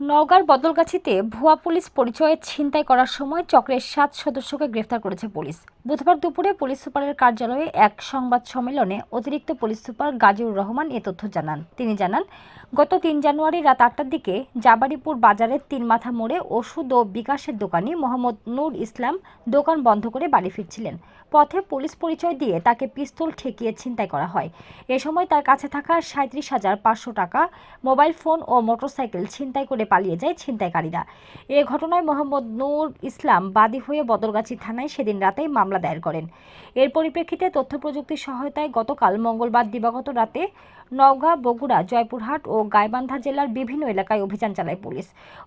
নওগাঁর বদলগাছিতে ভুয়া পুলিশ পরিচয়ে ছিনতাই করার সময় চক্রের সাত সদস্যকে গ্রেফতার করেছে পুলিশ। বুধবার দুপুরে পুলিশ সুপারের কার্যালয়ে এক সংবাদ সম্মেলনে অতিরিক্ত পুলিশ সুপার গাজীউর রহমান এ তথ্য জানান। তিনি জানান গত তিন জানুয়ারি রাত আটটার দিকে জাবারিপুর বাজারের তিন মাথা মোড়ে ওষুধ ও বিকাশের দোকানি মোহাম্মদ নূর ইসলাম দোকান বন্ধ করে বাড়ি ফিরছিলেন। পথে পুলিশ পরিচয় দিয়ে তাকে পিস্তল ঠেকিয়ে ছিনতাই করা হয়। এ সময় তার কাছে থাকা সাঁত্রিশ হাজার পাঁচশো টাকা, মোবাইল ফোন ও মোটরসাইকেল ছিনতাই করে পালিয়ে যায় ছিনতাইকারীরা। এ ঘটনায় মোহাম্মদ নূর ইসলাম বাদী হয়ে বদলগাছি থানায় সেদিন রাতেই মামলা দায়ের করেন। এর পরিপ্রেক্ষিতে তথ্য প্রযুক্তির সহায়তায় গতকাল মঙ্গলবার দিবাগত রাতে নওগাঁ, বগুড়া, জয়পুরহাট ও গাইবান্ধা জেলার বিভিন্ন এলাকায় অভিযান চালায় পুলিশ।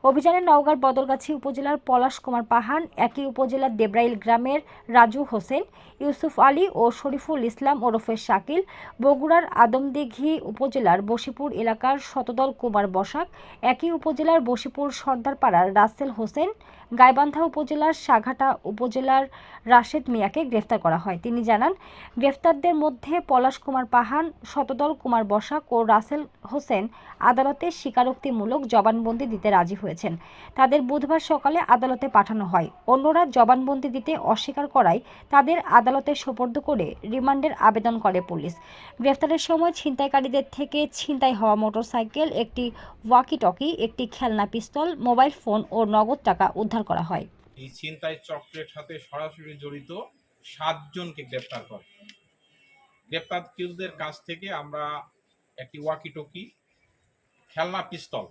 অভিযানে নওগাঁর বদলগাছি উপজেলার পলাশ কুমার পাহাড় একই উপজেলার দেবরাইল গ্রামের রাজু হোসেন, ইউসুফ আলী ও শরীফুল ইসলাম ওরফে শাকিল, বগুড়ার আদমদিঘি উপজেলার বশিপুর এলাকার শতদল কুমার বসাক, একই উপজেলার বশিপুর সর্দারপাড়ার রাসেল হোসেন, গাইবান্ধা উপজেলার সাঘাটা উপজেলার রাশেদ মিয়াকে গ্রেফতার করা হয়। তিনি জানান, গ্রেফতারদের মধ্যে পলাশ কুমার পাহান, শতদল কুমার বসাক ও রাসেল হোসেন আদালতে স্বীকারোক্তিমূলক জবানবন্দি দিতে রাজি হয়েছেন। তাদের বুধবার সকালে আদালতে পাঠানো হয়। অন্যরা জবানবন্দি দিতে অস্বীকার করায় তাদের আদালতে সোপর্দ করে রিমান্ডের আবেদন করে পুলিশ। গ্রেফতারের সময় ছিনতাইকারীদের থেকে ছিনতাই হওয়া মোটরসাইকেল, একটি ওয়াকি টকি একটি খেলনা পিস্তল, মোবাইল ফোন ও নগদ টাকা উদ্ধার করা হয়। এই ছিনতাই চক্রের সাথে সরাসরি জড়িত সাতজনকে গ্রেপ্তার করে। গ্রেপ্তারকৃতদের কাছ থেকে আমরা একটি ওয়াকি টকি খেলনা পিস্তল,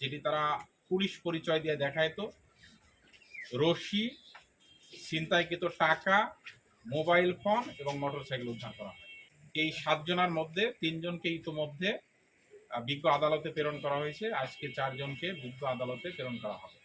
যেটি তারা পুলিশ পরিচয় দিয়ে দেখাইতো রশি, ছিনতাইকৃত টাকা, মোবাইল ফোন এবং মোটরসাইকেল উদ্ধার করা হয়। এই সাতজনের মধ্যে তিনজনকে ইতোমধ্যে বিজ্ঞ আদালতে প্রেরণ করা হয়েছে। আজকে চারজনকে বিজ্ঞ আদালতে প্রেরণ করা হবে।